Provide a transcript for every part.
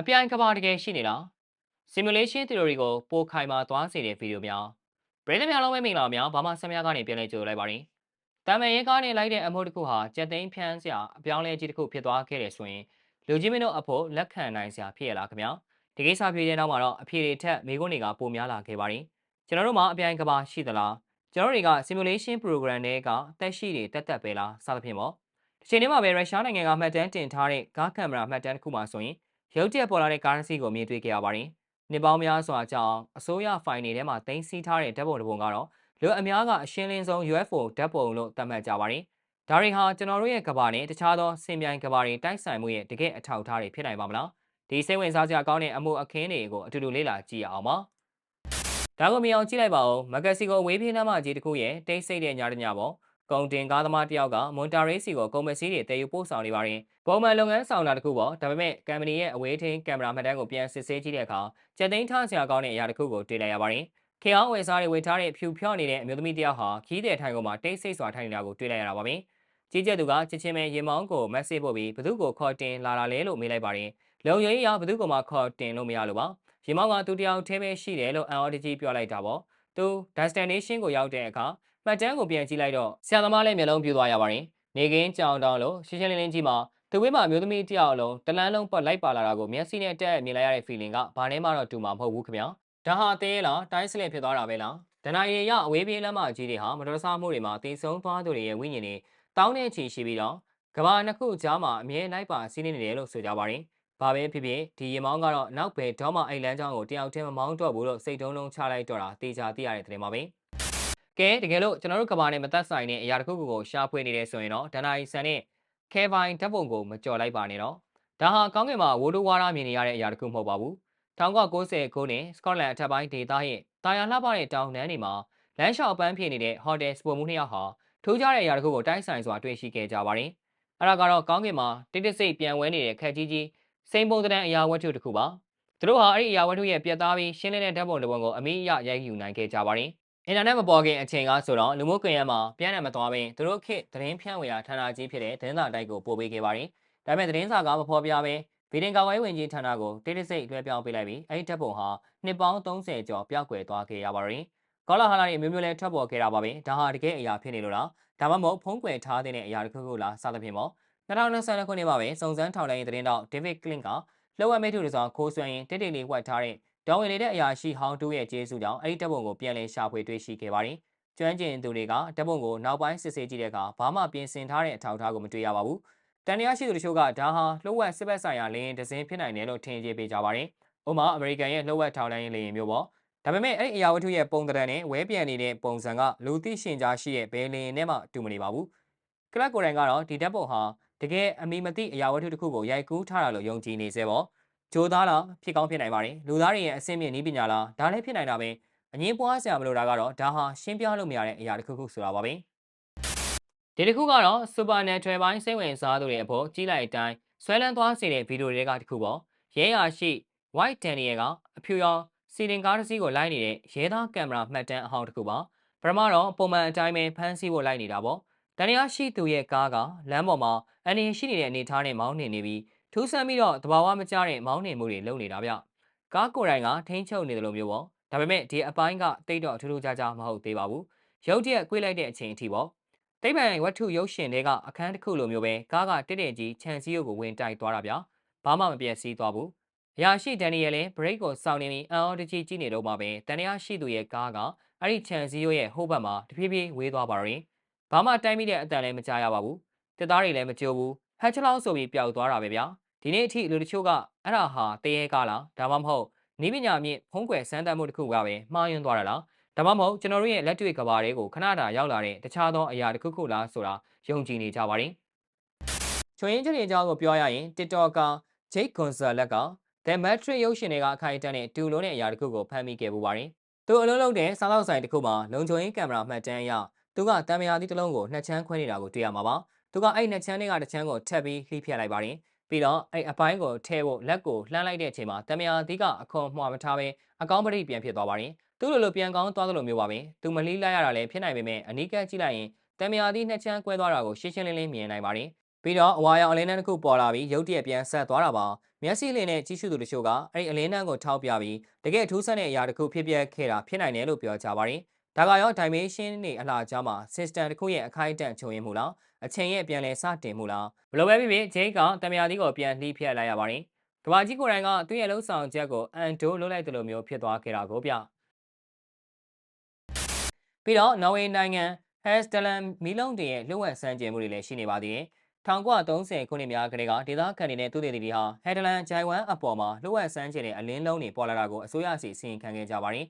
အပြိုင်ကဘာတကယ်ရှိနေလား simulation theory ကိုပိုခိုင်မာသွားစေတဲ့ဗီဒီယိုများပရိသတ်များလုံးပဲမင်္ဂလာများဘာမှဆက်များကနေပြန်လဲကြိုလိုက်ပါရင်တာမန်ရဲကားနဲ့လိုက်တဲ့အမှုတစ်ခုဟာကြက်သိန်းဖြန်းစရာအပြောင်းလဲကြီးတစ်ခုဖြစ်သွားခဲ့တယ်ဆိုရင်လူကြီးမင်းတို့အဖို့လက်ခံနိုင်စရာဖြစ်ရလားခင်ဗျာဒီကိစ္စဖြေတဲ့နောက်မှာတော့အဖြေတွေထက်မိခွန်းတွေကပိုများလာခဲ့ပါတယ်ကျွန်တော်တို့မှာအပြိုင်ကဘာရှိသလားကျွန်တော်တွေက simulation program တွေကတက်ရှိတွေတက်တက်ပဲလားစသဖြင့်ပေါ့ဒီချိန်ထဲမှာပဲရုရှားနိုင်ငံကမှတ်တမ်းတင်ထားတဲ့ကားကင်မရာမှတ်တမ်းတစ်ခုမှဆိုရင် ရုပ်တရက်ပေါ်လာတဲ့ကားတစ်စီးကိုမြင်တွေ့ခဲ့ရပါတယ်။နှစ်ပေါင်းများစွာကြောင့်အစိုးရဖိုင်တွေထဲမှာတင်စီထားတဲ့ဓာတ်ပုံတစ်ပုံကတော့လူအများကအရှင်းလင်းဆုံး UFO ဓာတ်ပုံလို့သတ်မှတ်ကြပါတယ်။ဒါတွေဟာကျွန်တော်တို့ရဲ့ကဘာနဲ့တခြားသောစင်ပြိုင်ကဘာတွေတိုက်ဆိုင်မှုရဲ့တကယ်အထောက်အထားတွေဖြစ်နိုင်ပါမလား။ဒီစိတ်ဝင်စားစရာကောင်းတဲ့အမှုအခင်းတွေကိုအတူတူလေ့လာကြည့်ရအောင်ပါ။ဒါကိုမြင်အောင်ကြည့်လိုက်ပါဦး။မက္ကဆီကိုဝေးပြေးလမ်းမကြီးတစ်ခုရဲ့တိတ်ဆိတ်တဲ့ညတညပေါ့။ ကုန်တင်ကားသမားတယောက်ကမွန်တာရေးစီကိုကုန်ပစ္စည်းတွေတည်ယူပို့ဆောင်နေပါတယ်။ပုံမှန်လုပ်ငန်းဆောင်တာတခုပေါ့ဒါပေမဲ့ကမ်ပဏီရဲ့အဝေးထိန်းကင်မရာမှတ်တမ်းကိုပြန်စစ်ဆေးကြည့်တဲ့အခါကြက်သိန်းထားစရာကောင်းတဲ့အရာတစ်ခုကိုတွေ့လိုက်ရပါတယ်။ခေအောင်ဝယ်စားတွေဝေထားတဲ့ဖြူဖြော့နေတဲ့အမျိုးသမီးတယောက်ဟာခီးတဲ့ထိုင်ကုန်မှာတိတ်ဆိတ်စွာထိုင်နေတာကိုတွေ့လိုက်ရတာပါပဲ။ကြီးကျက်သူကချစ်ချင်းပဲရင်မောင်းကိုမက်ဆေ့ပို့ပြီးဘသူကိုခေါ်တင်လာတာလဲလို့မေးလိုက်ပါတယ်။လုံရင်းရဘသူကမှခေါ်တင်လို့မရလို့ပါ။ရင်မောင်းကသူတယောက်ထဲပဲရှိတယ်လို့အန်အော်ဒီဂျီပြောလိုက်တာပေါ့။သူ destination ကိုရောက်တဲ့အခါ မှတ်တမ်းကိုပြန်ကြည့်လိုက်တော့ဆရာသမားလည်းမျက်လုံးပြူသွားရပါတယ်။နေကင်းကြောင်တောင်းလို့ရှင်းရှင်းလင်းလင်းကြီးမှာသူဝေးမှာမျိုးသမီးတယောက်အလုံးတလန်းလုံးပတ်လိုက်ပါလာတာကိုမျက်စိနဲ့တက်မြင်လိုက်ရတဲ့ feeling ကဘာနဲ့မှတော့တူမှာမဟုတ်ဘူးခင်ဗျာဒါဟာအသေးလားတိုင်းစလင်ဖြစ်သွားတာပဲလားဒဏ္ဍာရီရအဝေးပြေးလမ်းမကြီးတွေဟာမတော်တဆမှုတွေမှာတည်ဆုံးသွားသူတွေရဲ့ဝိညာဉ်တွေတောင်းတဲ့ချီရှိပြီးတော့ကဘာနှစ်ခုကြားမှာအမြဲလိုက်ပါစီးနေနေတယ်လို့ဆိုကြပါတယ်ဘာပဲဖြစ်ဖြစ်ဒီရေမောင်းကတော့နောက်ပဲဒေါမအိုက်လန်းချောင်းကိုတယောက်တည်းမမောင်းတော့ဘူးလို့စိတ်တုံးလုံးချလိုက်တော့တာတေချာသိရတဲ့တဲ့မှာပဲ ကဲတကယ်လို့ကျွန်တော်တို့ကဘာနဲ့မသက်ဆိုင်တဲ့အရာတစ်ခုခုကိုရှာဖွေနေတယ်ဆိုရင်တော့ဒဏ္ဍာရီဆန်နဲ့ခဲပိုင်းဓာတ်ပုံကိုမကြော်လိုက်ပါနဲ့တော့ဒါဟာကောင်းကင်မှာဝိုးတိုးဝါးရမြင်နေရတဲ့အရာတစ်ခုမဟုတ်ပါဘူး1990ခုနှစ်စကော့တလန်အထက်ပိုင်းဒေသရဲ့တာယာလှပတဲ့တောင်တန်းတွေမှာလမ်းလျှောက်ပန်းဖြစ်နေတဲ့ဟိုတယ်စပိုမှုနှစ်ယောက်ဟာထိုးကြတဲ့အရာတစ်ခုကိုတိုက်ဆိုင်စွာတွေ့ရှိခဲ့ကြပါတယ်။အဲဒါကတော့ကောင်းကင်မှာတိတိစိတ်ပြန်ဝဲနေတဲ့ခက်ကြီးကြီးစိန်ပုံတန်းအရာဝတ္ထုတစ်ခုပါ။သူတို့ဟာအဲ့ဒီအရာဝတ္ထုရဲ့ပြတ်သားပြီးရှင်းလင်းတဲ့ဓာတ်ပုံတစ်ပုံကိုအမိအယရိုက်ယူနိုင်ခဲ့ကြပါတယ်။ အင်တာနက်မပေါ်ခင်အချိန်ကဆိုတော့လူမှုကွန်ရက်မှာပြန်ရမသွားဘဲသူတို့ခေတ်သတင်းဖြန့်ဝေရာဌာနကြီးဖြစ်တဲ့သတင်းစာတိုက်ကိုပို့ပေးခဲ့ပါတယ်။ဒါပေမဲ့သတင်းစာကမဖော်ပြဘဲဗီဒင်ကာဝိုင်းဝင်ကြီးဌာနကိုတိတိစိတ်လွှဲပြောင်းပေးလိုက်ပြီးအဲ့ဒီဓာတ်ပုံဟာနှစ်ပေါင်း30ကျော်ပျောက်ကွယ်သွားခဲ့ရပါတယ်။ကောလာဟာလာတွေအမျိုးမျိုးလဲထွက်ပေါ်ခဲ့တာပါပဲ။ဒါဟာတကယ်အရာဖြစ်နေလို့လား။ဒါမှမဟုတ်ဖုံးကွယ်ထားတဲ့အရာတစ်ခုခုလားစသဖြင့်ပေါ့။2022ခုနှစ်မှာပဲစုံစမ်းထောက်လှမ်းရေးသတင်းတောက် David Klink ကလှုပ်ဝက်မိထုတွေဆောင်ခိုးဆွဲရင်တိတ်တိတ်လေးဝက်ထားတဲ့ ဒေါ်ဝင်နေတဲ့အရာရှိဟောင်းတူရဲ့ကျေးဇူးကြောင့်အဲ့ဒီတပ်ပုံကိုပြန်လည်ရှာဖွေတွေ့ရှိခဲ့ပါတယ်။ကျွမ်းကျင်သူတွေကတပ်ပုံကိုနောက်ပိုင်းစစ်ဆေးကြည့်တဲ့အခါဘာမှပြင်ဆင်ထားတဲ့အထောက်အထားကိုမတွေ့ရပါဘူး။တန်တရားရှိသူတို့ချို့ကဒါဟာလှုပ်ဝက်စစ်ဘက်ဆိုင်ရာလင်းဒဇင်းဖြစ်နိုင်တယ်လို့ထင်ကြေးပေးကြပါတယ်။ဥပမာအမေရိကန်ရဲ့လှုပ်ဝက်ထောက်လှမ်းရေးလင်းမျိုးပေါ့။ဒါပေမဲ့အဲ့ဒီအရာဝတ္ထုရဲ့ပုံသဏ္ဍာန်နဲ့ဝဲပြန်နေတဲ့ပုံစံကလူသိရှင်ကြားရှိတဲ့ဘယ်လင်းနဲ့မှတူမနေပါဘူး။ကလပ်ကိုယ်တိုင်ကတော့ဒီဓာတ်ပုံဟာတကယ်အမိမသိအရာဝတ္ထုတစ်ခုကိုရိုက်ကူးထားတာလို့ယုံကြည်နေစေပေါ့။ ဂျိုးသားလားဖြစ်ကောင်းဖြစ်နိုင်ပါတယ်လူသားတွေရဲ့အဆင့်မြင့်နည်းပညာလားဒါလည်းဖြစ်နိုင်တာပဲအငင်းပွားစရာမလိုတာကတော့ဒါဟာရှင်းပြလို့မရတဲ့အရာတစ်ခုခုဆိုတာပါပဲဒီတစ်ခုကတော့ Supernatural ဘိုင်းစိတ်ဝင်စားသူတွေအဖို့ကြီးလိုက်အတိုင်းဆွဲလန်းသွားစေတဲ့ဗီဒီယိုတွေကတစ်ခုပေါ့ရဲရရှိ White Daniel ကအဖြူရောင်စီရင်ကားတစ်စီးကိုလိုက်နေတဲ့ရဲသားကင်မရာမှတ်တမ်းအဟောင်းတစ်ခုပါပထမတော့ပုံမှန်အတိုင်းပဲဖမ်းဆီးဖို့လိုက်နေတာပေါ့တန်ရာရှိသူရဲ့ကားကလမ်းပေါ်မှာအန်ရင်ရှိနေတဲ့အနေထားနဲ့မောင်းနေနေပြီး ထူးဆန်းပြီးတော့တဘာဝမကျတဲ့မောင်းနှင်မှုတွေလုပ်နေတာဗျကားကိုယ်တိုင်ကထိန်းချုပ်နေတယ်လို့မျိုးပေါ့ဒါပေမဲ့ဒီအပိုင်းကတိတ်တော့ထူးထူးခြားခြားမဟုတ်သေးပါဘူးရုပ်တရက်ကွေးလိုက်တဲ့အချိန်အထိပေါ့တိတ်ပံဝတ္ထုရုပ်ရှင်တွေကအခန်းတစ်ခုလိုမျိုးပဲကားကတက်တက်ကြီးခြံစည်းရုပ်ကိုဝင်တိုက်သွားတာဗျဘာမှမပြည့်စည်သွားဘူးအရာရှိဒန်နီယယ်လည်းဘရိတ်ကိုစောင့်နေပြီးအန်အော်တကြီးကြည့်နေတော့မှပဲတန်ရာရှိသူရဲ့ကားကအဲ့ဒီခြံစည်းရုပ်ရဲ့ဟိုးဘက်မှာတဖြည်းဖြည်းဝေးသွားပါရင်ဘာမှတိုင်းမိတဲ့အတန်လည်းမကြားရပါဘူးတက်သားတွေလည်းမကြိုးဘူး ဟက်ချလောက်ဆိုပြီးပျောက်သွားတာပဲဗျာဒီနေ့အထိလူတချို့ကအဲ့ဒါဟာတရေကားလားဒါမှမဟုတ်နီးပညာမြင့်ဖုံးကွယ်စမ်းသပ်မှုတစ်ခုကပဲမှားယွင်းသွားတာလားဒါမှမဟုတ်ကျွန်တော်တို့ရဲ့လက်တွေ့ကဘာတွေကိုခဏတာရောက်လာတဲ့တခြားသောအရာတစ်ခုခုလားဆိုတာယုံကြည်နေကြပါတယ်ချွေရင်ချင်အကြောင်းကိုပြောရရင် TikToker Jake Gonzalez က The Matrix ရုပ်ရှင်တွေကအခိုင်အတန့်နဲ့တူလုံးတဲ့အရာတစ်ခုကိုဖမ်းမိခဲ့ပူပါတယ်သူအလုံးလုံးတဲ့စားလောက်ဆိုင်တစ်ခုမှာလုံခြုံရေးကင်မရာမှတ်တမ်းအရသူကတံမယာသီးတစ်လုံးကိုနှစ်ချမ်းခွဲနေတာကိုတွေ့ရမှာပါ သူကအဲ့နှစ်ချမ်းတွေကတစ်ချမ်းကိုထပ်ပြီးလှိဖြတ်လိုက်ပါတယ်ပြီးတော့အဲ့အပိုင်းကိုထဲဖို့လက်ကိုလှမ်းလိုက်တဲ့အချိန်မှာတမယာသီးကအခွန်မှားမထားဘဲအကောင်းပရိပြန်ဖြစ်သွားပါတယ်သူ့လိုလိုပြန်ကောင်းသွားသလိုမျိုးပါပဲသူမလီးလိုက်ရတာလည်းဖြစ်နိုင်ပေမဲ့အနီးကပ်ကြည့်လိုက်ရင်တမယာသီးနှစ်ချမ်းကွဲသွားတာကိုရှင်းရှင်းလင်းလင်းမြင်နိုင်ပါတယ်ပြီးတော့အဝါရောင်အလင်းတန်းတစ်ခုပေါ်လာပြီးရုတ်တရက်ပြန်ဆက်သွားတာပါမျက်စိလေးနဲ့ကြီးစုသူတို့ချို့ကအဲ့ဒီအလင်းတန်းကိုထောက်ပြပြီးတကယ်ထူးဆန်းတဲ့အရာတစ်ခုဖြစ်ပျက်ခဲ့တာဖြစ်နိုင်တယ်လို့ပြောကြပါတယ် ဒါကရော dimension တွေအလားကြားမှာ system တစ်ခုရဲ့အခိုက်အတန့်ချုံရင်မှုလားအချိန်ရဲ့ပြန်လည်စတင်မှုလားဘယ်လိုပဲဖြစ်ဖြစ်ဂျိတ်ကတမယာသီးကိုပြန်လှီးဖျက်လိုက်ရပါတယ်ကဘာကြီးကိုယ်တိုင်ကသူ့ရဲ့လှုပ်ဆောင်ချက်ကိုအန်ဒိုလုပ်လိုက်တယ်လို့မျိုးဖြစ်သွားခဲ့တာကိုပြပြီးတော့နော်ဝေနိုင်ငံဟက်စတလန်မီလုံတင်ရဲ့လှုပ်ဝက်ဆန်းကျင်မှုတွေလည်းရှိနေပါသေးတယ်1930ခုနှစ်များကလေးကဒေသခံတွေနဲ့သူတွေတီဟာဟက်ဒလန်ဂျိုင်ဝမ်အပေါ်မှာလှုပ်ဝက်ဆန်းကျင်တဲ့အလင်းလုံးတွေပေါ်လာတာကိုအစိုးရစီစီရင်ခံခဲ့ကြပါတယ်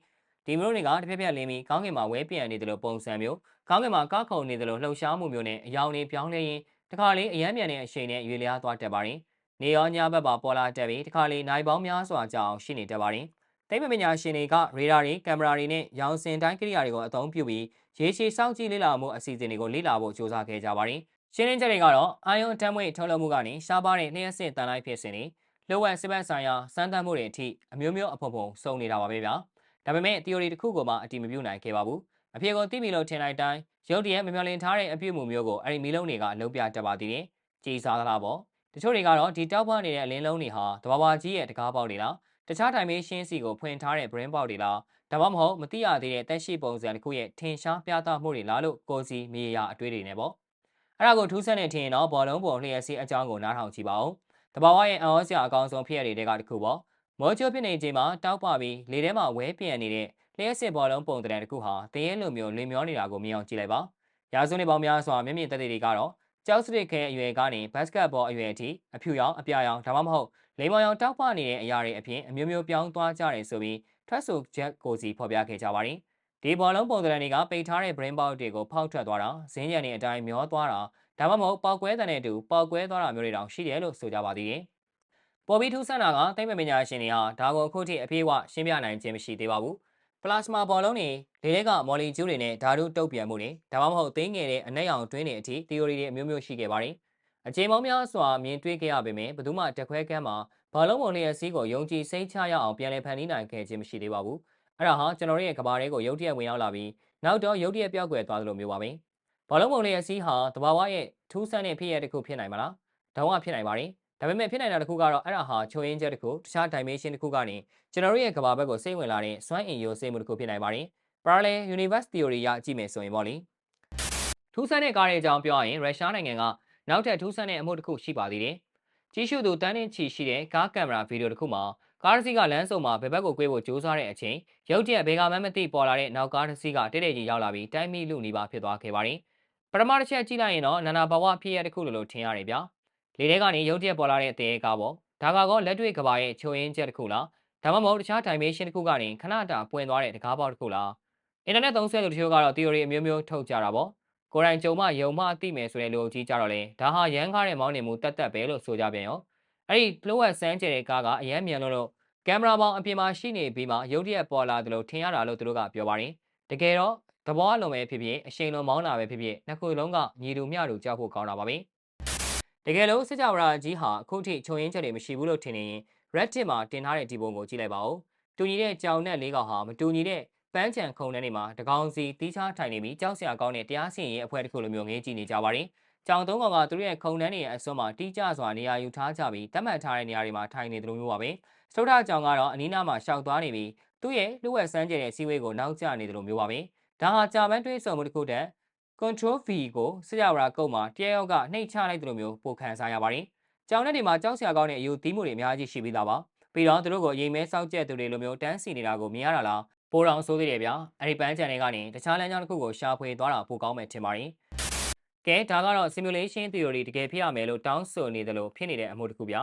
ဒီမျိုးတွေကတစ်ဖက်ဖက်လင်းပြီးကောင်းကင်မှာဝဲပြန်နေတယ်လို့ပုံစံမျိုးကောင်းကင်မှာကောက်ခုံနေတယ်လို့လှုပ်ရှားမှုမျိုးနဲ့အယောင်တွေပြောင်းလဲရင်တခါလေးအယမ်းပြန်တဲ့အချိန်နဲ့ရွေလျားသွားတတ်ပါတယ်နေရောညဘက်ပါပေါ်လာတက်ပြီးတခါလေးနိုင်ပေါင်းများစွာကြာအောင်ရှိနေတတ်ပါတယ်တိတ်ပညာရှင်တွေကရေဒါတွေကင်မရာတွေနဲ့ရောင်စင်တိုင်းကိရိယာတွေကိုအသုံးပြုပြီးရေရှည်စောင့်ကြည့်လေ့လာမှုအစီအစဉ်တွေကိုလေ့လာဖို့ကြိုးစားခဲ့ကြပါတယ်။ရှင်းလင်းချက်တွေကတော့အာယုံတမ်းမွေထုတ်လုပ်မှုကနေရှားပါတဲ့လျှက်စစ်တန်လိုက်ဖြစ်စဉ်တွေလှုပ်ဝက်စစ်ဘက်ဆိုင်ရာစမ်းသပ်မှုတွေအထိအမျိုးမျိုးအဖုံဖုံစုံနေတာပါပဲဗျာ။ ဒါပေမဲ့ theory တစ်ခုကိုမှအတိမပြုနိုင်ခဲ့ပါဘူး။အဖြေကိုသိပြီလို့ထင်လိုက်တိုင်းရုပ်တရက်မမျှလင်ထားတဲ့အပြုအမူမျိုးကိုအဲ့ဒီမီလုံးတွေကလုံးပြတတ်ပါသေးတယ်။ကြည်စားသလားပေါ့။တချို့တွေကတော့ဒီတောက်ပနေတဲ့အလင်းလုံးတွေဟာတဘာဘာကြီးရဲ့တကားပေါက်တွေလားတခြားတိုင်းမေးရှင်းစီကိုဖွင့်ထားတဲ့ brain ပေါက်တွေလားဒါမှမဟုတ်မသိရသေးတဲ့တက်ရှိပုံစံတစ်ခုရဲ့ထင်ရှားပြသမှုတွေလားလို့ကိုစီမြေယာအတွေ့တွေနဲ့ပေါ့အဲ့ဒါကိုထူးဆန်းနေထင်ရင်တော့ဘောလုံးပေါ်လျှက်စီအကြောင်းကိုနားထောင်ကြည့်ပါဦးတဘာဝရဲ့အံ့ဩစရာအကောင်းဆုံးဖြစ်ရတဲ့ကတခုပေါ့ မောချိုဖြစ်နေချိန်မှာတောက်ပပြီးလေထဲမှာဝဲပြန်နေတဲ့လျှက်စစ်ဘောလုံးပုံတံတခုဟာတရေလိုမျိုးလင်မျောနေတာကိုမြင်အောင်ကြည့်လိုက်ပါရာစုနှစ်ပေါင်းများစွာမျက်မြင်သက်သေတွေကတော့ကျောက်စရစ်ခဲအရွယ်ကနေဘတ်စကတ်ဘောအရွယ်အထိအဖြူရောင်အပြာရောင်ဒါမှမဟုတ်လိမ်မောင်ရောင်တောက်ပနေတဲ့အရာတွေအပြင်အမျိုးမျိုးပြောင်းသွားကြတယ်ဆိုပြီးထွက်ဆိုချက်ကိုစီဖော်ပြခဲ့ကြပါတယ်။ဒီဘောလုံးပုံစံတွေကပိတ်ထားတဲ့ brain box တွေကိုဖောက်ထွက်သွားတာ၊ဇင်းရံတွေအတိုင်းမျောသွားတာဒါမှမဟုတ်ပောက်ကွဲတဲ့နဲ့အတူပောက်ကွဲသွားတာမျိုးတွေတောင်ရှိတယ်လို့ဆိုကြပါသေးတယ်။ ပေါ်ပြီးထူးဆန်းတာကသိပ္ပံပညာရှင်တွေဟာဒါကိုအခုထိအပြည့်အဝရှင်းပြနိုင်ခြင်းမရှိသေးပါဘူး။ပလာစမာဘောလုံးတွေလေထဲကမော်လီကျူးတွေနဲ့ဓာတုတုပ်ပြန်မှုတွေဒါမှမဟုတ်သိငယ်တဲ့အနက်ရောင်တွင်းတွေအထိ theory တွေအမျိုးမျိုးရှိခဲ့ပါတယ်။အချိန်ပေါင်းများစွာမြင်တွေ့ခဲ့ရပေမဲ့ဘယ်သူမှတခွဲကမ်းမှာဘာလုံးပုံလျက်စီးကိုယုံကြည်စိတ်ချရအောင်ပြန်လည်ဖန်တီးနိုင်ခဲ့ခြင်းမရှိသေးပါဘူးအဲ့ဒါဟာကျွန်တော်ရဲ့ကဘာတွေကိုရုတ်တရက်ဝင်ရောက်လာပြီးနောက်တော့ရုတ်တရက်ပြောက်ကွယ်သွားသလိုမျိုးပါပဲဘာလုံးပုံလျက်စီးဟာတဘာဝရဲ့ထူးဆန်းတဲ့ဖြစ်ရတစ်ခုဖြစ်နိုင်မလားတောင်းကဖြစ်နိုင်ပါတယ် ဒါပေမဲ့ဖြစ်နိုင်တာတစ်ခုကတော့အဲ့ဒါဟာချိုးရင်းချက်တစ်ခုတခြား dimension တစ်ခုကနေကျွန်တော်ရဲ့ကဘာဘက်ကိုစိတ်ဝင်လာတဲ့စွမ်းအင်ရိုးစိတ်မှုတစ်ခုဖြစ်နိုင်ပါတယ် parallel universe theory ရကြည့်မယ်ဆိုရင်ပေါ့လေထူးဆန်းတဲ့ကားရဲ့အကြောင်းပြောရရင်ရုရှားနိုင်ငံကနောက်ထပ်ထူးဆန်းတဲ့အမှုတစ်ခုရှိပါသေးတယ်ကြီးစုသူတန်းတင်ချီရှိတဲ့ကားကင်မရာဗီဒီယိုတစ်ခုမှာကားတစ်စီးကလမ်းစုံမှာဘယ်ဘက်ကိုကွေးဖို့ကြိုးစားတဲ့အချိန်ရုတ်တရက်ဘေကမန်းမသိပေါ်လာတဲ့နောက်ကားတစ်စီးကတိတ်တိတ်ကြီးရောက်လာပြီးတိုင်းမိလူနေပါဖြစ်သွားခဲ့ပါတယ်။ပထမတစ်ချက်ကြည့်လိုက်ရင်တော့နာနာဘဝဖြစ်ရတစ်ခုလိုလိုထင်ရတယ်ဗျာ။ လေထဲကနေရုတ်တရက်ပေါ်လာတဲ့အသေးကားပေါ့။ဒါကတော့လက်တွေ့ကဘာရဲ့ချိုရင်းချက်တစ်ခုလား။ဒါမှမဟုတ်တခြား dimension တစ်ခုကနေခဏတာပွင့်သွားတဲ့တကားပေါက်တစ်ခုလား။အင်တာနက်သုံးစွဲသူတချို့ကတော့ theory အမျိုးမျိုးထုတ်ကြတာပေါ့။ကိုယ်တိုင်ကြုံမှယုံမှသိမယ်ဆိုတဲ့လူကြီးကြတော့လေဒါဟာရန်ကားတဲ့မောင်းနေမှုတက်တက်ပဲလို့ဆိုကြပြန်ရောအဲ့ဒီလှုပ်ဝက်ဆန်းကျဲတဲ့ကားကအရန်မြန်လို့လို့ကင်မရာပေါင်အပြင်မှာရှိနေပြီးမှရုတ်တရက်ပေါ်လာတယ်လို့ထင်ရတာလို့သူတို့ကပြောပါတယ်တကယ်တော့သဘောအလုံးပဲဖြစ်ဖြစ်အရှိန်လုံးမောင်းတာပဲဖြစ်ဖြစ်နှစ်ခုလုံးကညီတူမျှတူကြောက်ဖို့ကောင်းတာပါပဲ တကယ်လို့စစ်ကြဝဠာကြီးဟာအခုထိခြုံရင်းချက်တွေမရှိဘူးလို့ထင်နေရင် Reddit မှာတင်ထားတဲ့ဒီပုံကိုကြည့်လိုက်ပါဦးတူညီတဲ့ကြောင်နဲ့လေးကောင်ဟာမတူညီတဲ့ပန်းချံခုံထဲနေမှာတကောင်စီတီးခြားထိုင်နေပြီးကြောက်စရာကောင်းတဲ့တရားစီရင်ရေးအဖွဲ့တစ်ခုလိုမျိုးငေးကြည့်နေကြပါတယ်ကြောင်သုံးကောင်ကသူတို့ရဲ့ခုံနှန်းတွေရဲ့အစွန်းမှာတီးကြစွာနေရာယူထားကြပြီးတတ်မှတ်ထားတဲ့နေရာတွေမှာထိုင်နေတယ်လို့မျိုးပါပဲစတုထကြောင်ကတော့အနီးနားမှာရှောက်သွားနေပြီးသူ့ရဲ့လူဝက်စမ်းကျဲတဲ့စီဝေးကိုနောက်ကျနေတယ်လို့မျိုးပါပဲဒါဟာကြာပန်းတွေးဆုံမှုတစ်ခုတည်း control V ကိုစကြဝဠာကုတ်မှာတရယောက်ကနှိမ့်ချလိုက်တယ်လို့မျိုးပိုခံစားရပါတယ်ကြောင်တဲ့တွေမှာကြောက်စရာကောင်းတဲ့အယူသီးမှုတွေအများကြီးရှိပြီးသားပါပြီးတော့သူတို့ကိုရင်မဲစောက်ကျက်သူတွေလိုမျိုးတန်းစီနေတာကိုမြင်ရတာလားပိုတော်ဆိုးသေးတယ်ဗျာအဲ့ဒီပန်းချန်တွေကနေတခြားလမ်းကြောင်းတစ်ခုကိုရှာဖွေသွားတာပိုကောင်းမယ်ထင်ပါတယ်ကဲဒါကတော့ simulation theory တကယ်ဖြစ်ရမယ်လို့တောင်းဆိုနေတယ်လို့ဖြစ်နေတဲ့အမှုတစ်ခုဗျာ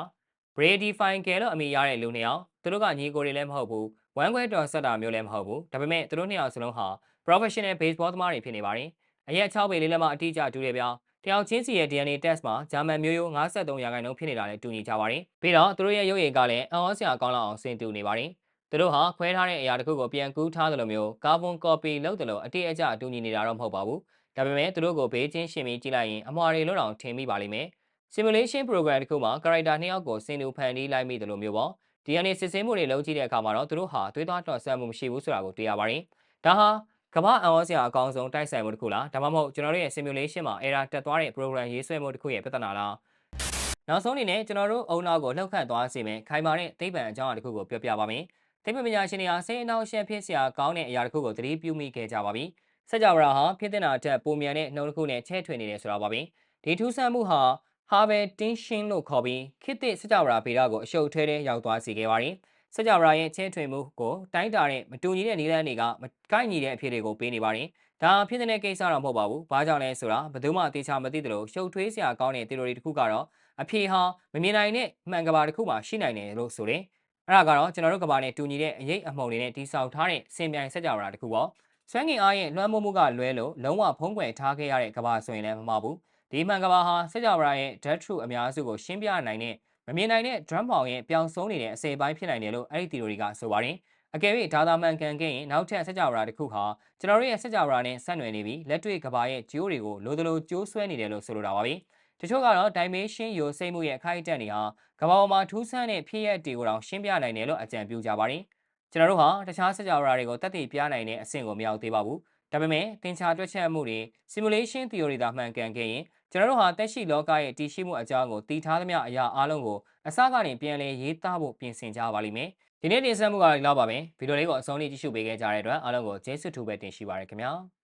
Brady Fine ကဲလို့အမိရတဲ့လူနှစ်ယောက်သူတို့ကညီကိုတွေလည်းမဟုတ်ဘူးဝမ်ခွဲတော်ဆက်တာမျိုးလည်းမဟုတ်ဘူးဒါပေမဲ့သူတို့နှစ်ယောက်စလုံးဟာ professional baseball သမားတွေဖြစ်နေပါတယ် အရက်6ပေလေးလက်မအတိအကျတူတယ်ဗျာတယောက်ချင်းစီရဲ့ DNA test မှာဂျာမန်မျိုးရိုး53ရာခိုင်နှုန်းဖြစ်နေတာလည်းတူညီကြပါတယ်ပြီးတော့သူတို့ရဲ့ရုပ်ရည်ကလည်းအံ့ဩစရာကောင်းလောက်အောင်ဆင်တူနေပါတယ်သူတို့ဟာခွဲထားတဲ့အရာတစ်ခုကိုပြန်ကူးထားသလိုမျိုးကာဗွန်ကော်ပီလုပ်တယ်လို့အတိအကျတူညီနေတာတော့မဟုတ်ပါဘူးဒါပေမဲ့သူတို့ကိုဘေးချင်းရှင်ပြီးကြည့်လိုက်ရင်အမှားတွေလို့တောင်ထင်မိပါလိမ့်မယ် simulation program တစ်ခုမှာ character နှစ်ယောက်ကိုစင်တူဖန်တီးလိုက်မိတယ်လို့မျိုးပေါ့ DNA စစ်ဆေးမှုတွေလုပ်ကြည့်တဲ့အခါမှာတော့သူတို့ဟာသွေးသားတော်ဆက်မှုမရှိဘူးဆိုတာကိုတွေ့ရပါတယ်ဒါဟာ ကမ္ဘာအံ့ဩစရာအကောင်းဆုံးတိုက်ဆိုင်မှုတစ်ခုလားဒါမှမဟုတ်ကျွန်တော်တို့ရဲ့ simulation မှာ error တက်သွားတဲ့ program ရေးဆွဲမှုတစ်ခုရဲ့ပြဿနာလားနောက်ဆုံးအနေနဲ့ကျွန်တော်တို့အုံနောက်ကိုလှုပ်ခတ်သွားစေမယ်ခိုင်မာတဲ့သိပ္ပံအကြောင်းအရာတစ်ခုကိုပြောပြပါမယ်သိပ္ပံပညာရှင်တွေဟာစိတ်အနှောက်အယှက်ဖြစ်စရာကောင်းတဲ့အရာတစ်ခုကိုသတိပြုမိခဲ့ကြပါပြီစကြဝဠာဟာဖြစ်တဲ့နာအထက်ပုံမြန်တဲ့နှုံတစ်ခုနဲ့ချဲ့ထွင်နေတယ်ဆိုတာပါပဲဒီထူးဆန်းမှုဟာ Harvey tension လို့ခေါ်ပြီးခေတ်သစ်စကြဝဠာဗေဒကိုအရှုပ်ထွေးတဲ့ရောက်သွားစေခဲ့ပါတယ် စကြဝဠာရဲ့ချဲ့ထွင်မှုကိုတိုင်းတာတဲ့မတူညီတဲ့နည်းလမ်းတွေကမကိုက်ညီတဲ့အဖြစ်တွေကိုပေးနေပါတယ်ဒါဖြစ်တဲ့ကိစ္စတော့မဟုတ်ပါဘူး။ဘာကြောင့်လဲဆိုတာဘယ်သူမှအသေးချာမသိတယ်လို့ရှုပ်ထွေးစရာကောင်းတဲ့ theory တစ်ခုကတော့အဖြေဟာမမြင်နိုင်တဲ့မှန်ကဘာတစ်ခုမှရှိနိုင်တယ်လို့ဆိုတယ်။အဲ့ဒါကတော့ကျွန်တော်တို့ကဘာနဲ့တူညီတဲ့အရေးအမှုံတွေနဲ့တိစောက်ထားတဲ့စင်ပြိုင်စကြဝဠာတစ်ခုပေါ့။ဆွမ်းငင်အားရဲ့လွှမ်းမိုးမှုကလွဲလို့လုံးဝဖုံးကွယ်ထားခဲ့ရတဲ့ကဘာဆိုရင်လည်းမမှားဘူး။ဒီမှန်ကဘာဟာစကြဝဠာရဲ့ dead true အများစုကိုရှင်းပြနိုင်တဲ့ မမြင်နိုင်တဲ့ drum ပေါင်ရဲ့ပျောက်ဆုံးနေတဲ့အစိပ်ပိုင်းဖြစ်နိုင်တယ်လို့အဲ့ဒီ theory ကဆိုပါတယ်။အကယ်၍ဒါသာမှန်ကန်ခဲ့ရင်နောက်ထပ်စကြဝဠာတစ်ခုဟာကျွန်တော်တို့ရဲ့စကြဝဠာနဲ့ဆက်နွယ်နေပြီးလက်တွေ့ကဘာရဲ့ကျိုးတွေကိုလိုသလိုကျိုးဆွဲနေတယ်လို့ဆိုလိုတာပါပဲတချို့ကတော့ dimension ယိုစိမ့်မှုရဲ့အခိုက်အတန့်တွေဟာကဘာပေါ်မှာထူးဆန်းတဲ့ဖြစ်ရပ်တွေကိုတောင်ရှင်းပြနိုင်တယ်လို့အကြံပြုကြပါတယ်ကျွန်တော်တို့ဟာတခြားစကြဝဠာတွေကိုတက်တည်ပြနိုင်တဲ့အဆင့်ကိုမရောက်သေးပါဘူး ဒါပေမဲ့သင်္ချာတွက်ချက်မှုတွေ simulation theory သာမှန်ကန်ခဲ့ရင်ကျွန်တော်တို့ဟာတက်ရှိလောကရဲ့တည်ရှိမှုအကြောင်းကိုတည်ထားသမျှအရာအလုံးကိုအစကနေပြန်လည်ရေးသားဖို့ပြင်ဆင်ကြပါလိမ့်မယ်ဒီနေ့တင်ဆက်မှုကတော့ဒီလောက်ပါပဲဗီဒီယိုလေးကိုအဆုံးထိကြည့်ရှုပေးခဲ့ကြတဲ့အတွက်အားလုံးကိုကျေးဇူးတူပဲတင်ရှိပါရခင်ဗျာ